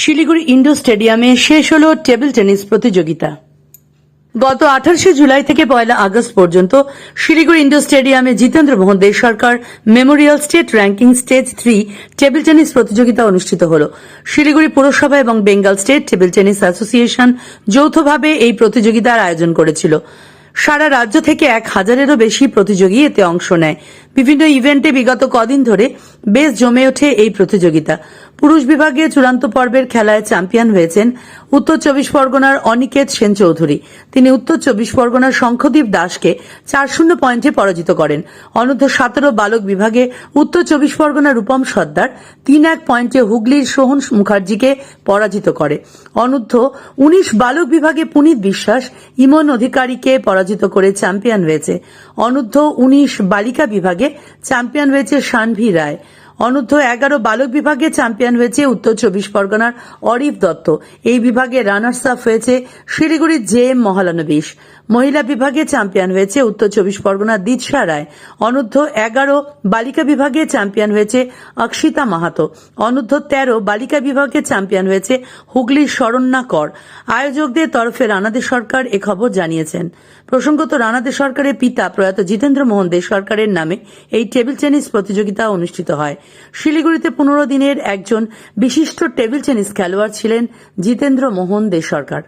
Siliguri indoor স্টেডিয়ামে শেষ হল টেবিল টেনিস প্রতিযোগিতা। গত আঠাশে জুলাই থেকে পয়লা আগস্ট পর্যন্ত শিলিগুড়ি ইন্ডোর স্টেডিয়ামে Jitendra Mohan Desh Sarkar memorial state ranking stage three table tennis প্রতিযোগিতা অনুষ্ঠিত হল। শিলিগুড়ি পুরসভা এবং Bengal state table tennis association যৌথভাবে এই প্রতিযোগিতার আয়োজন করেছিল। সারা রাজ্য থেকে এক হাজারেরও বেশি প্রতিযোগী এতে অংশ নেয়। বিভিন্ন ইভেন্টে বিগত কদিন ধরে বেশ জমে ওঠে এই প্রতিযোগিতা। পুরুষ বিভাগে চূড়ান্ত পর্বের খেলায় চ্যাম্পিয়ন হয়েছেন উত্তর চব্বিশ পরগনার অনিকেত সেন চৌধুরী। তিনি উত্তর চব্বিশ পরগনার শঙ্খদীপ দাসকে চার শূন্য পয়েন্টে পরাজিত করেন। অনূর্ধ্ব সতেরো বালক বিভাগে উত্তর চব্বিশ পরগনার রূপম সর্দার তিন এক পয়েন্টে হুগলির সোহন মুখার্জিকে পরাজিত করে। অনূর্ধ্ব উনিশ বালক বিভাগে পুনিত বিশ্বাস ইমন অধিকারীকে পরাজিত করে চ্যাম্পিয়ন হয়েছে। অনূর্ধ্ব উনিশ বালিকা বিভাগে চ্যাম্পিয়ন হয়েছে সানভি রায়। অনূর্ধ্ব এগারো বালক বিভাগে চ্যাম্পিয়ন হয়েছে উত্তর চব্বিশ পরগনার অরিফ দত্ত। এই বিভাগে রানার্স আপ হয়েছে শিলিগুড়ির জে এম মহালানবিশ। মহিলা বিভাগে চ্যাম্পিয়ন হয়েছে উত্তর চব্বিশ পরগনার দিৎসা রায়। অনূর্ধ্ব এগারো বালিকা বিভাগে চ্যাম্পিয়ন হয়েছে অক্ষিতা মাহাতো। অনূর্ধ্ব তেরো বালিকা বিভাগে চ্যাম্পিয়ন হয়েছে হুগলির শরণ্যা কর। আয়োজকদের তরফে রানাদে সরকার খবর জানিয়েছেন। প্রসঙ্গত, রানাদে সরকারের পিতা প্রয়াত জিতেন্দ্র মোহন দে সরকারের নামে এই টেবিল টেনিস প্রতিযোগিতা অনুষ্ঠিত হয়। শিলিগুড়িতে পনেরো দিনের একজন বিশিষ্ট টেবিল টেনিস খেলোয়াড় ছিলেন জিতেন্দ্র মোহন দে সরকার।